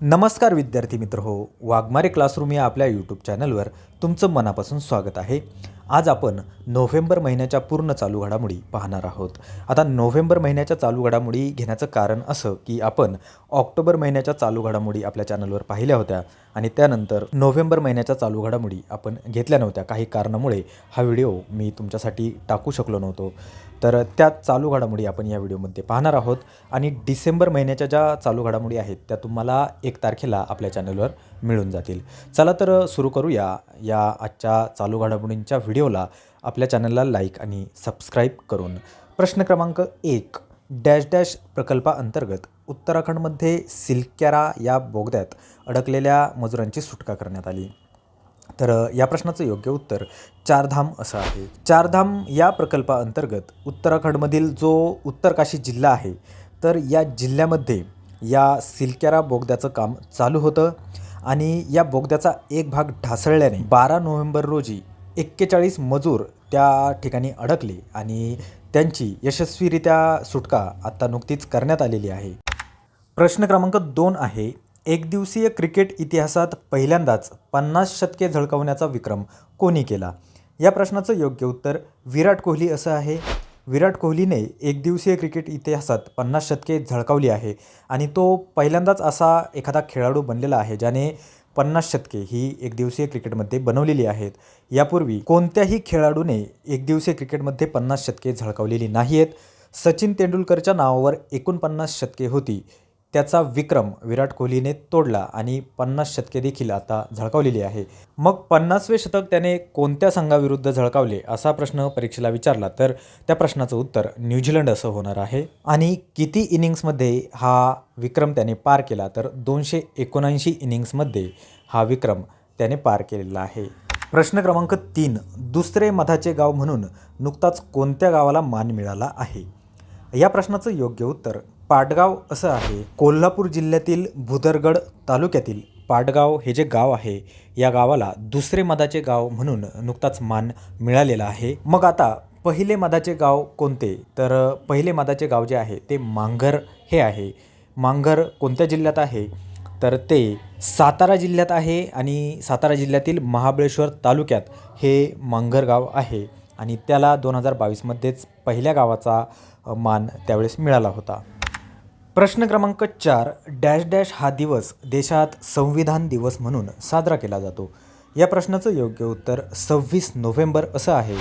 नमस्कार विद्यार्थी मित्र हो वाघमारे क्लासरूम या आपल्या यूट्यूब चॅनलवर तुमचं मनापासून स्वागत आहे. आज आपण नोव्हेंबर महिन्याच्या पूर्ण चालू घडामोडी पाहणार आहोत. आता नोव्हेंबर महिन्याच्या चालू घडामोडी घेण्याचं कारण असं की आपण ऑक्टोबर महिन्याच्या चालू घडामोडी आपल्या चॅनलवर पाहिल्या होत्या आणि त्यानंतर नोव्हेंबर महिन्याच्या चालू घडामोडी आपण घेतल्या नव्हत्या. काही कारणामुळे हा व्हिडिओ मी तुमच्यासाठी टाकू शकलो नव्हतो. तर त्या चालू घडामोडी आपण या व्हिडिओमध्ये पाहणार आहोत. आणि डिसेंबर महिन्याच्या ज्या चालू घडामोडी आहेत त्या तुम्हाला एक तारखेला आपल्या चॅनलवर मिळून जातील. चला तर सुरू करूया. या आजच्या चालू घडामोडींच्या व्हिडिओला आपल्या चॅनलला लाईक आणि सबस्क्राईब करून. प्रश्न क्रमांक एक डॅश डॅश प्रकल्पाअंतर्गत उत्तराखंडमध्ये सिल्क्यारा या बोगद्यात अडकलेल्या मजुरांची सुटका करण्यात आली. तर या प्रश्नाचं योग्य उत्तर चारधाम असं आहे. चारधाम या प्रकल्पाअंतर्गत उत्तराखंडमधील जो उत्तरकाशी जिल्हा आहे तर या जिल्ह्यामध्ये या सिल्क्यारा बोगद्याचं काम चालू होतं आणि या बोगद्याचा एक भाग ढासळल्याने बारा नोव्हेंबर रोजी एक्केचाळीस मजूर त्या ठिकाणी अडकले आणि त्यांची यशस्वीरित्या सुटका आत्ता नुकतीच करण्यात आलेली आहे. प्रश्न क्रमांक दोन आहे एकदिवसीय क्रिकेट इतिहासात पहिल्यांदाच पन्नास शतके झळकावण्याचा विक्रम कोणी केला? या प्रश्नाचं योग्य उत्तर विराट कोहली असं आहे. विराट कोहलीने एकदिवसीय क्रिकेट इतिहासात पन्नास शतके झळकावली आहे आणि तो पहिल्यांदाच असा एखादा खेळाडू बनलेला आहे ज्याने पन्नास शतके ही एकदिवसीय क्रिकेटमध्ये बनवलेली आहेत. यापूर्वी कोणत्याही खेळाडूने एकदिवसीय क्रिकेटमध्ये पन्नास शतके झळकावलेली नाही आहेत सचिन तेंडुलकरच्या नावावर एकोणपन्नास शतके होती. त्याचा विक्रम विराट कोहलीने तोडला आणि पन्नास शतके देखील आता झळकावलेली आहे. मग पन्नासवे शतक त्याने कोणत्या संघाविरुद्ध झळकावले असा प्रश्न परीक्षेला विचारला तर त्या प्रश्नाचं उत्तर न्यूझीलंड असं होणार आहे. आणि किती इनिंग्समध्ये हा विक्रम त्याने पार केला तर दोनशे एकोणऐंशी इनिंग्समध्ये हा विक्रम त्याने पार केलेला आहे. प्रश्न क्रमांक तीन दुसरे मधाचे गाव म्हणून नुकताच कोणत्या गावाला मान मिळाला आहे? या प्रश्नाचं योग्य उत्तर पाटगाव असं आहे. कोल्हापूर जिल्ह्यातील भुदरगड तालुक्यातील पाटगाव हे जे गाव आहे या गावाला दुसरे मधाचे गाव म्हणून नुकताच मान मिळालेला आहे. मग आता पहिले मधाचे गाव कोणते? तर पहिले मधाचे गाव जे आहे ते मांघर हे आहे. मांघर कोणत्या जिल्ह्यात आहे? तर ते सातारा जिल्ह्यात आहे आणि सातारा जिल्ह्यातील महाबळेश्वर तालुक्यात हे मांघर गाव आहे आणि त्याला दोन हजार बावीसमध्येच पहिल्या गावाचा मान त्यावेळेस मिळाला होता. प्रश्न क्रमांक चार डॅश डॅश हा दिवस देशात संविधान दिवस म्हणून साजरा केला जातो. या प्रश्नाचं योग्य उत्तर सव्वीस नोव्हेंबर असं आहे.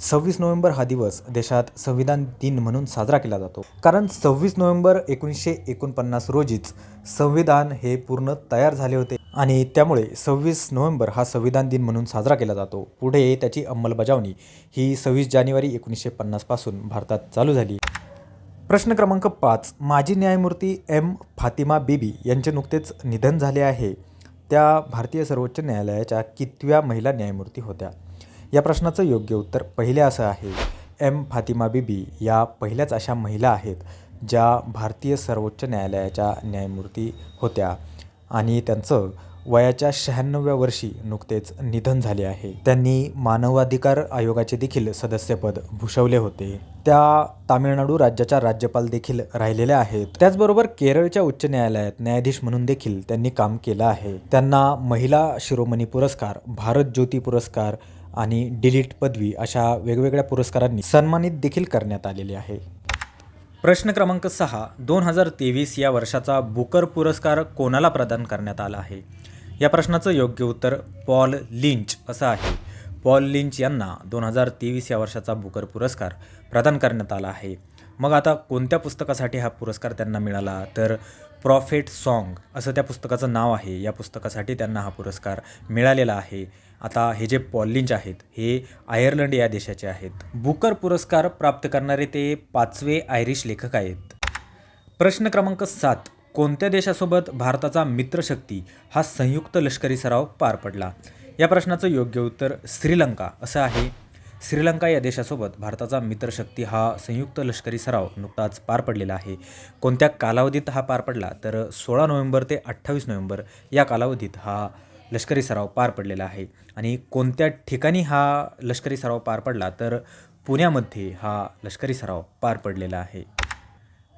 सव्वीस नोव्हेंबर हा दिवस देशात संविधान दिन म्हणून साजरा केला जातो. कारण सव्वीस नोव्हेंबर एकोणीसशे एकोणपन्नास रोजीच संविधान हे पूर्ण तयार झाले होते आणि त्यामुळे सव्वीस नोव्हेंबर हा संविधान दिन म्हणून साजरा केला जातो. पुढे त्याची अंमलबजावणी ही सव्वीस जानेवारी एकोणीसशे पन्नासपासून भारतात चालू झाली. प्रश्न क्रमांक पाच. माजी न्यायमूर्ती एम. फातिमा बीबी यांचे नुकतेच निधन झाले आहे. त्या भारतीय सर्वोच्च न्यायालयाच्या कितव्या महिला न्यायमूर्ती होत्या. या प्रश्नाचं योग्य उत्तर पहिले असं आहे. एम. फातिमा बीबी या पहिल्याच अशा महिला आहेत ज्या भारतीय सर्वोच्च न्यायालयाच्या न्यायमूर्ती होत्या आणि त्यांचं वयाच्या शहाण्णव्या वर्षी नुकतेच निधन झाले आहे. त्यांनी मानवाधिकार आयोगाचे देखील सदस्यपद भूषवले होते. त्या तामिळनाडू राज्याच्या राज्यपाल देखील राहिलेल्या आहेत. त्याचबरोबर केरळच्या उच्च न्यायालयात न्यायाधीश म्हणून देखील त्यांनी काम केलं आहे. त्यांना महिला शिरोमणी पुरस्कार भारत ज्योती पुरस्कार आणि डिलीट पदवी अशा वेगवेगळ्या पुरस्कारांनी सन्मानित देखील करण्यात आलेले आहे. प्रश्न क्रमांक सहा दोन हजार तेवीस या वर्षाचा बुकर पुरस्कार कोणाला प्रदान करण्यात आला आहे? या प्रश्नाचं योग्य उत्तर पॉल लिंच असं आहे. पॉल लिंच यांना दोन हजार तेवीस या वर्षाचा बुकर पुरस्कार प्रदान करण्यात आला आहे. मग आता कोणत्या पुस्तकासाठी हा पुरस्कार त्यांना मिळाला? तर प्रॉफिट सॉन्ग असं त्या पुस्तकाचं नाव आहे. या पुस्तकासाठी त्यांना हा पुरस्कार मिळालेला आहे. आता हे जे पॉल लिंच आहेत हे आयर्लंड या देशाचे आहेत. बुकर पुरस्कार प्राप्त करणारे ते पाचवे आयरिश लेखक आहेत. प्रश्न क्रमांक सात. कोणत्या देशासोबत भारताचा मित्रशक्ती हा संयुक्त लष्करी सराव पार पडला? या प्रश्नाचं योग्य उत्तर श्रीलंका. असं आहे श्रीलंका या देशासोबत भारताचा मित्रशक्ती हा संयुक्त लष्करी सराव नुकताच पार पडलेला आहे. कोणत्या कालावधीत हा पार पडला? तर सोळा नोव्हेंबर ते अठ्ठावीस नोव्हेंबर या कालावधीत हा लष्करी सराव पार पडलेला आहे. आणि कोणत्या ठिकाणी हा लष्करी सराव पार पडला? तर पुण्यामध्ये हा लष्करी सराव पार पडलेला आहे.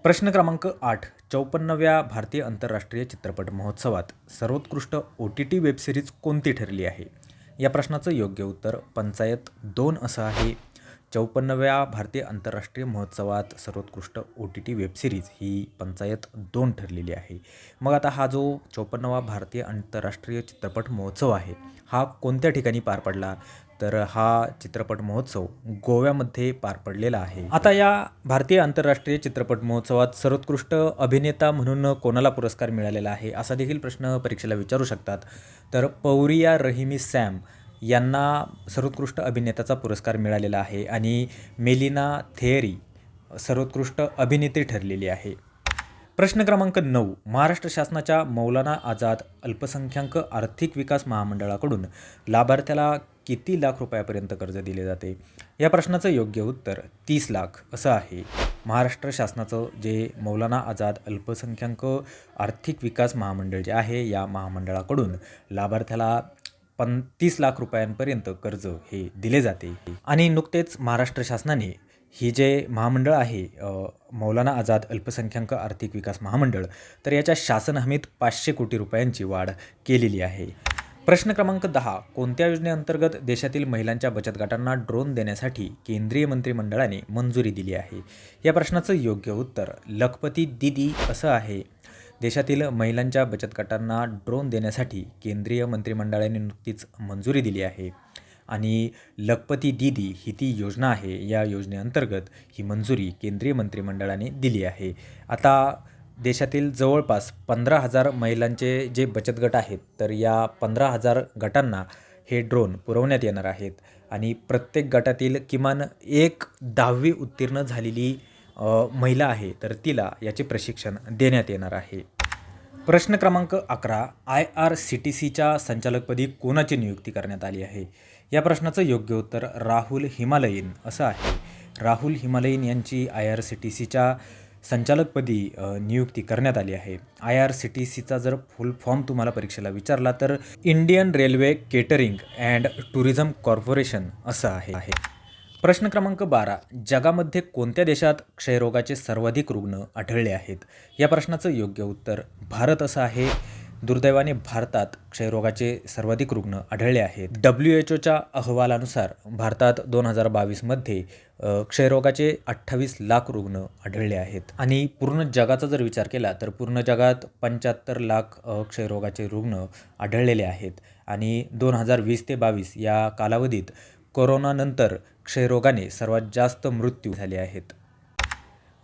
प्रश्न क्रमांक आठ. चौपन्नव्या भारतीय आंतरराष्ट्रीय चित्रपट महोत्सवात सर्वोत्कृष्ट ओ टी टी वेबसिरीज कोणती ठरली आहे? या प्रश्नाचं योग्य उत्तर पंचायत दोन असं आहे. चौपन्नव्या भारतीय आंतरराष्ट्रीय महोत्सवात सर्वोत्कृष्ट O T T web series ही पंचायत दोन ठरलेली आहे. मग आता हा जो चौपन्नवा भारतीय आंतरराष्ट्रीय चित्रपट महोत्सव आहे हा कोणत्या ठिकाणी पार पडला? तर हा चित्रपट महोत्सव गोव्यामध्ये पार पडलेला आहे. आता या भारतीय आंतरराष्ट्रीय चित्रपट महोत्सवात सर्वोत्कृष्ट अभिनेता म्हणून कोणाला पुरस्कार मिळालेला आहे असा देखील प्रश्न परीक्षेला विचारू शकतात. तर पौरिया रहिमी सॅम यांना सर्वोत्कृष्ट अभिनेत्याचा पुरस्कार मिळालेला आहे आणि मेलिना थेअरी सर्वोत्कृष्ट अभिनेत्री ठरलेली आहे. प्रश्न क्रमांक नऊ महाराष्ट्र शासनाच्या मौलाना आझाद अल्पसंख्याक आर्थिक विकास महामंडळाकडून लाभार्थ्याला किती लाख रुपयापर्यंत कर्ज दिले जाते? या प्रश्नाचं योग्य उत्तर तीस लाख असं आहे. महाराष्ट्र शासनाचं जे मौलाना आझाद अल्पसंख्याक आर्थिक विकास महामंडळ जे आहे या महामंडळाकडून लाभार्थ्याला पण तीस लाख रुपयांपर्यंत कर्ज हे दिले जाते. आणि नुकतेच महाराष्ट्र शासनाने ही जे महामंडळ आहे मौलाना आझाद अल्पसंख्याक आर्थिक विकास महामंडळ तर याच्या शासन हमीत पाचशे कोटी रुपयांची वाढ केलेली आहे. प्रश्न क्रमांक दहा कोणत्या योजनेअंतर्गत देशातील महिलांच्या बचत गटांना ड्रोन देण्यासाठी केंद्रीय मंत्रिमंडळाने मंजुरी दिली आहे? या प्रश्नाचं योग्य उत्तर लखपती दिदी असं आहे. देशातील महिलांच्या बचत गटांना ड्रोन देण्यासाठी केंद्रीय मंत्रिमंडळाने नुकतीच मंजुरी दिली आहे. आणि लखपती दीदी ही ती योजना आहे. या योजनेअंतर्गत ही मंजुरी केंद्रीय मंत्रिमंडळाने दिली आहे. आता देशातील जवळपास पंधरा हजार महिलांचे जे बचत गट आहेत तर या पंधरा हजार गटांना हे ड्रोन पुरवण्यात येणार आहेत. आणि प्रत्येक गटातील किमान एक दहावी उत्तीर्ण झालेली महिला आहे तर तिला याचे प्रशिक्षण देण्यात येणार आहे. प्रश्न क्रमांक अकरा आय आर सी टी सीच्या संचालकपदी कोणाची नियुक्ती करण्यात आली आहे? या प्रश्नाचं योग्य उत्तर राहुल हिमालयीन असं आहे. राहुल हिमालयीन यांची आय आर सी टी सीच्या संचालकपदी नियुक्ती करण्यात आली आहे. आय आर सी टी सीचा जर फुल फॉर्म तुम्हाला परीक्षेला विचारला तर Indian railway catering and tourism corporation असं आहे. आहे. प्रश्न क्रमांक बारा. जगामध्ये कोणत्या देशात क्षयरोगाचे सर्वाधिक रुग्ण आढळले आहेत? या प्रश्नाचं योग्य उत्तर भारत असं आहे. दुर्दैवाने भारतात क्षयरोगाचे सर्वाधिक रुग्ण आढळले आहेत. डब्ल्यू एच ओच्या अहवालानुसार भारतात दोन हजार बावीसमध्ये क्षयरोगाचे अठ्ठावीस लाख रुग्ण आढळले आहेत. आणि पूर्ण जगाचा जर विचार केला तर पूर्ण जगात पंच्याहत्तर लाख क्षयरोगाचे रुग्ण आढळलेले आहेत. आणि दोन हजार वीस ते बावीस या कालावधीत कोरोनानंतर क्षयरोगाने सर्वात जास्त मृत्यू झाले आहेत.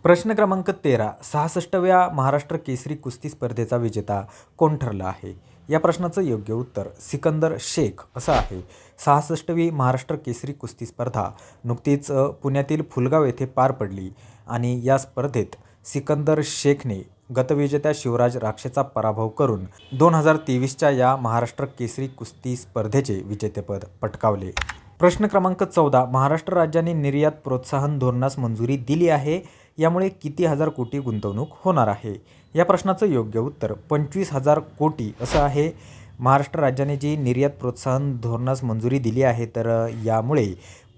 प्रश्न क्रमांक तेरा सहासष्टव्या महाराष्ट्र केसरी कुस्ती स्पर्धेचा विजेता कोण ठरला आहे? या प्रश्नाचं योग्य उत्तर सिकंदर शेख असं आहे. सहासष्टवी महाराष्ट्र केसरी कुस्ती स्पर्धा नुकतीच पुण्यातील फुलगाव येथे पार पडली आणि या स्पर्धेत सिकंदर शेखने गतविजेत्या शिवराज राक्षेचा पराभव करून दोन हजार तेवीसच्या या महाराष्ट्र केसरी कुस्ती स्पर्धेचे विजेतेपद पटकावले. प्रश्न क्रमांक चौदा महाराष्ट्र राज्याने निर्यात प्रोत्साहन धोरणास मंजुरी दिली आहे. यामुळे किती हजार कोटी गुंतवणूक होणार आहे? या प्रश्नाचं योग्य उत्तर पंचवीस हजार कोटी असं आहे. महाराष्ट्र राज्याने जी निर्यात प्रोत्साहन धोरणास मंजुरी दिली आहे तर यामुळे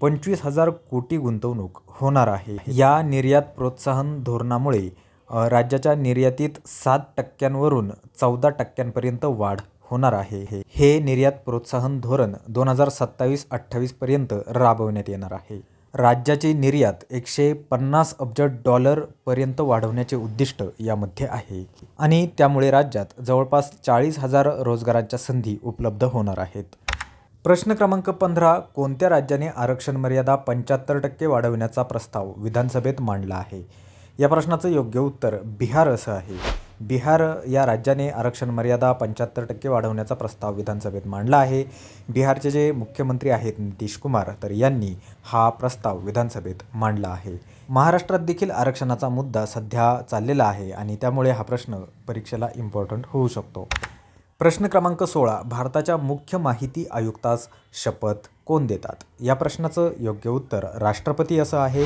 पंचवीस हजार कोटी गुंतवणूक होणार आहे. या निर्यात प्रोत्साहन धोरणामुळे राज्याच्या निर्यातीत सात टक्क्यांवरून चौदा टक्क्यांपर्यंत वाढ होणार आहे. हे हे निर्यात प्रोत्साहन धोरण दोन हजार सत्तावीस अठ्ठावीसपर्यंत राबवण्यात येणार आहे. राज्याची निर्यात एकशे पन्नास अब्ज डॉलरपर्यंत वाढवण्याचे उद्दिष्ट यामध्ये आहे. आणि त्यामुळे राज्यात जवळपास चाळीस हजार रोजगारांच्या संधी उपलब्ध होणार आहेत. प्रश्न क्रमांक पंधरा कोणत्या राज्याने आरक्षण मर्यादा पंच्याहत्तर टक्के वाढवण्याचा प्रस्ताव विधानसभेत मांडला आहे? या प्रश्नाचं योग्य उत्तर बिहार असं आहे. बिहार या राज्याने आरक्षण मर्यादा पंच्याहत्तर टक्के वाढवण्याचा प्रस्ताव विधानसभेत मांडला आहे. बिहारचे जे मुख्यमंत्री आहेत नितीश कुमार तर यांनी हा प्रस्ताव विधानसभेत मांडला आहे. महाराष्ट्रात देखील आरक्षणाचा मुद्दा सध्या चाललेला आहे आणि त्यामुळे हा प्रश्न परीक्षेला इम्पॉर्टंट होऊ शकतो. प्रश्न क्रमांक सोळा भारताच्या मुख्य माहिती आयुक्तास शपथ कोण देतात? या प्रश्नाचं योग्य उत्तर राष्ट्रपती असं आहे.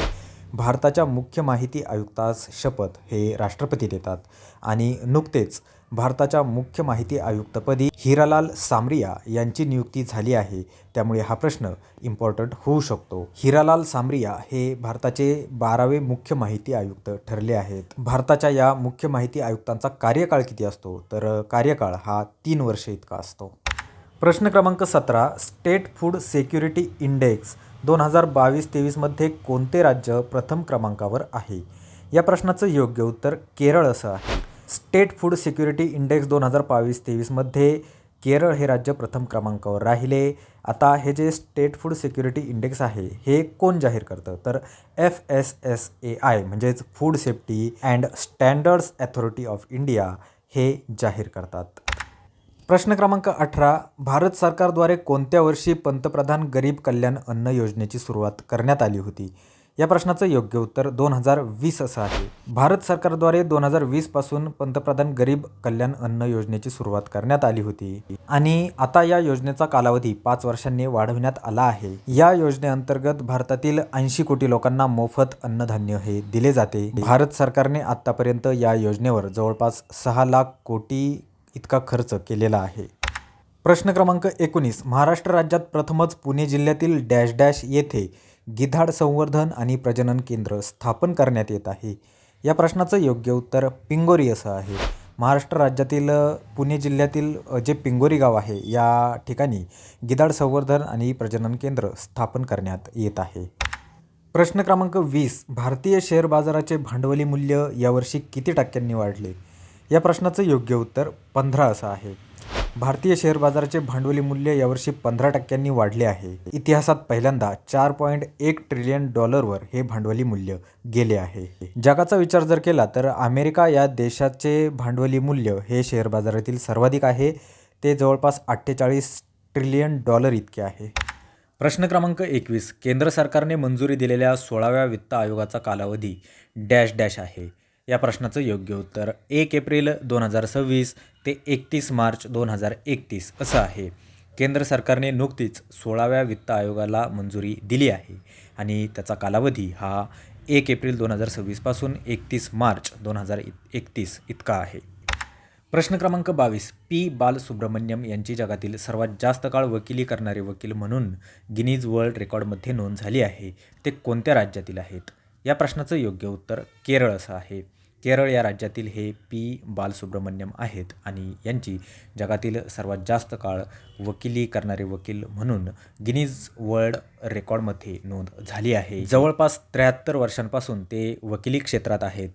भारताच्या मुख्य माहिती आयुक्तास शपथ हे राष्ट्रपती देतात. आणि नुकतेच भारताच्या मुख्य माहिती आयुक्तपदी हिरालाल सामरिया यांची नियुक्ती झाली आहे. त्यामुळे हा प्रश्न इम्पॉर्टंट होऊ शकतो. हिरालाल सामरिया हे भारताचे बारावे मुख्य माहिती आयुक्त ठरले आहेत. भारताच्या या मुख्य माहिती आयुक्तांचा कार्यकाळ किती असतो? तर कार्यकाळ हा तीन वर्ष इतका असतो. प्रश्न क्रमांक सतरा स्टेट फूड सेक्युरिटी इंडेक्स दोन हजार बावीस तेवीसमध्ये कोणते राज्य प्रथम क्रमांकावर आहे? या प्रश्नाचं योग्य उत्तर केरळ असं आहे. स्टेट फूड सिक्युरिटी इंडेक्स दोन हजार बावीस तेवीसमध्ये केरळ हे राज्य प्रथम क्रमांकावर राहिले. आता हे जे स्टेट फूड सिक्युरिटी इंडेक्स आहे हे कोण जाहीर करतं? तर F S S A I म्हणजेच food safety and standards authority of India हे जाहीर करतात. प्रश्न क्रमांक अठरा भारत सरकारद्वारे कोणत्या वर्षी पंतप्रधान गरीब कल्याण अन्न योजनेची सुरुवात करण्यात आली होती? या प्रश्नाचं योग्य उत्तर दोन हजार वीस असं आहे. भारत सरकारद्वारे दोन हजार वीसपासून पंतप्रधान गरीब कल्याण अन्न योजनेची सुरुवात करण्यात आली होती. आणि आता या योजनेचा कालावधी पाच वर्षांनी वाढविण्यात आला आहे. या योजनेअंतर्गत भारतातील ऐंशी कोटी लोकांना मोफत अन्नधान्य हे दिले जाते. भारत सरकारने आतापर्यंत या योजनेवर जवळपास सहा लाख कोटी इतका खर्च केलेला आहे. प्रश्न क्रमांक एकोणीस. महाराष्ट्र राज्यात प्रथमच पुणे जिल्ह्यातील डॅश डॅश येथे गिधाड संवर्धन आणि प्रजनन केंद्र स्थापन करण्यात येत आहे. या प्रश्नाचं योग्य उत्तर पिंगोरी असं आहे. महाराष्ट्र राज्यातील पुणे जिल्ह्यातील जे पिंगोरी गाव आहे या ठिकाणी गिधाड संवर्धन आणि प्रजनन केंद्र स्थापन करण्यात येत आहे. प्रश्न क्रमांक वीस. भारतीय शेअर बाजाराचे भांडवली मूल्य यावर्षी किती टक्क्यांनी वाढले? या प्रश्नाचं योग्य उत्तर पंधरा असं आहे. भारतीय शेअर बाजाराचे भांडवली मूल्य यावर्षी पंधरा टक्क्यांनी वाढले आहे. इतिहासात पहिल्यांदा चार पॉईंट एक ट्रिलियन डॉलरवर हे भांडवली मूल्य गेले आहे. जगाचा विचार जर केला तर अमेरिका या देशाचे भांडवली मूल्य हे शेअर बाजारातील सर्वाधिक आहे. ते जवळपास अठ्ठेचाळीस ट्रिलियन डॉलर इतके आहे. प्रश्न क्रमांक एकवीस. केंद्र सरकारने मंजुरी दिलेल्या सोळाव्या वित्त आयोगाचा कालावधी डॅश डॅश आहे. या प्रश्नाचं योग्य उत्तर. एक एप्रिल दोन हजार सव्वीस ते एकतीस मार्च दोन हजार एकतीस असं आहे. केंद्र सरकारने नुकतीच सोळाव्या वित्त आयोगाला मंजुरी दिली आहे आणि त्याचा कालावधी हा एक एप्रिल दोन हजार सव्वीसपासून एकतीस मार्च दोन हजार एकतीस इतका आहे. प्रश्न क्रमांक बावीस पी. बालसुब्रमण्यम यांची जगातील सर्वात जास्त काळ वकिली करणारे वकील म्हणून गिनीज वर्ल्ड रेकॉर्डमध्ये नोंद झाली आहे. ते कोणत्या राज्यातील आहेत? या प्रश्नाचं योग्य उत्तर केरळ असं आहे. केरळ या राज्यातील हे पी बालसुब्रमण्यम आहेत आणि यांची जगातील सर्वात जास्त काळ वकिली करणारे वकील म्हणून गिनीज वर्ल्ड रेकॉर्डमध्ये नोंद झाली आहे. जवळपास त्र्याहत्तर वर्षांपासून ते वकिली क्षेत्रात आहेत.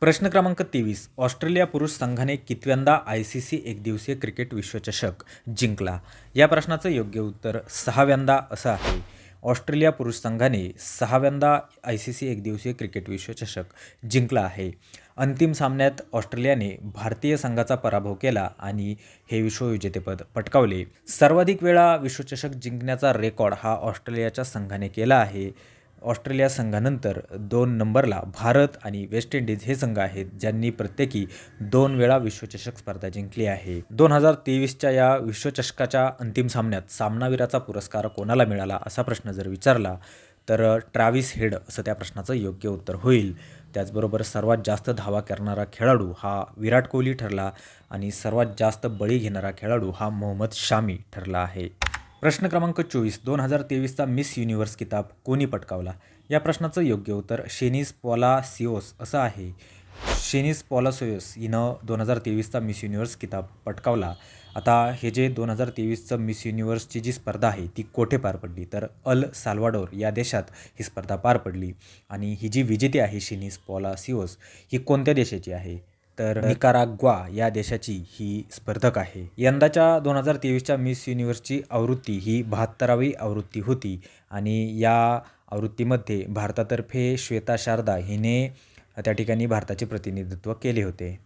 प्रश्न क्रमांक तेवीस. ऑस्ट्रेलिया पुरुष संघाने कितव्यांदा आय सी सी एकदिवसीय क्रिकेट विश्वचषक जिंकला? या प्रश्नाचं योग्य उत्तर सहाव्यांदा असं आहे. ऑस्ट्रेलिया पुरुष संघाने सहाव्यांदा आय सी सी एकदिवसीय क्रिकेट विश्वचषक जिंकला आहे. अंतिम सामन्यात ऑस्ट्रेलियाने भारतीय संघाचा पराभव केला आणि हे विश्वविजेतेपद पटकावले. सर्वाधिक वेळा विश्वचषक जिंकण्याचा रेकॉर्ड हा ऑस्ट्रेलियाच्या संघाने केला आहे. ऑस्ट्रेलिया संघानंतर दोन नंबरला भारत आणि वेस्ट इंडिज हे संघ आहेत ज्यांनी प्रत्येकी दोन वेळा विश्वचषक स्पर्धा जिंकली आहे. दोन हजार तेवीसच्या या विश्वचषकाच्या अंतिम सामन्यात सामनावीराचा पुरस्कार कोणाला मिळाला असा प्रश्न जर विचारला तर ट्रॅव्हिस हेड असं त्या प्रश्नाचं योग्य उत्तर होईल. त्याचबरोबर सर्वात जास्त धावा करणारा खेळाडू हा विराट कोहली ठरला आणि सर्वात जास्त बळी घेणारा खेळाडू हा मोहम्मद शामी ठरला आहे. प्रश्न क्रमांक चोवीस दोन हजार तेवीसचा मिस युनिव्हर्स किताब कोणी पटकावला? या प्रश्नाचं योग्य उत्तर शेनिस पॉला सिओस असं आहे. शेनिस पॉलासोयस हिनं दोन हजार तेवीसचा मिस युनिव्हर्स किताब पटकावला. आता हे जे दोन हजार तेवीसचं मिस युनिव्हर्सची जी स्पर्धा आहे ती कोठे पार पडली? तर अल साल्वाडोर या देशात ही स्पर्धा पार पडली. आणि ही जी विजेती आहे शेनिस पॉलासिओस ही कोणत्या देशाची आहे? तर निकाराग्वा या देशाची ही स्पर्धक आहे. यंदाच्या दोन हजार तेवीसच्या मिस युनिव्हर्सची आवृत्ती ही बहात्तरावी आवृत्ती होती आणि या आवृत्तीमध्ये भारतातर्फे श्वेता शारदा हिने त्या ठिकाणी भारताचे प्रतिनिधित्व केले होते.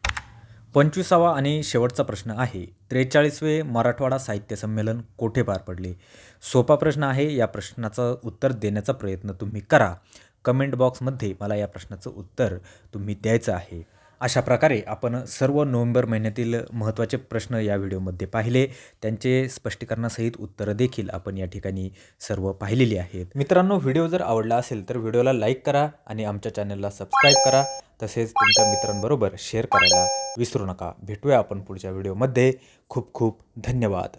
पंचवीसावा आणि शेवटचा प्रश्न आहे त्रेचाळीसवे मराठवाडा साहित्य संमेलन कोठे पार पडले? सोपा प्रश्न आहे या प्रश्नाचं उत्तर देण्याचा प्रयत्न तुम्ही करा. कमेंट बॉक्समध्ये मला या प्रश्नाचं उत्तर तुम्ही द्यायचं आहे. अशा प्रकारे आपण सर्व नोव्हेंबर महिन्यातील महत्त्वाचे प्रश्न या व्हिडिओमध्ये पाहिले. त्यांचे स्पष्टीकरणासहित उत्तरं देखील आपण या ठिकाणी सर्व पाहिलेली आहेत. मित्रांनो व्हिडिओ जर आवडला असेल तर व्हिडिओला लाईक करा आणि आमच्या चॅनलला सबस्क्राईब करा. तसेच तुमच्या मित्रांबरोबर शेअर करायला विसरू नका. भेटूया आपण पुढच्या व्हिडिओमध्ये. खूप खूप धन्यवाद.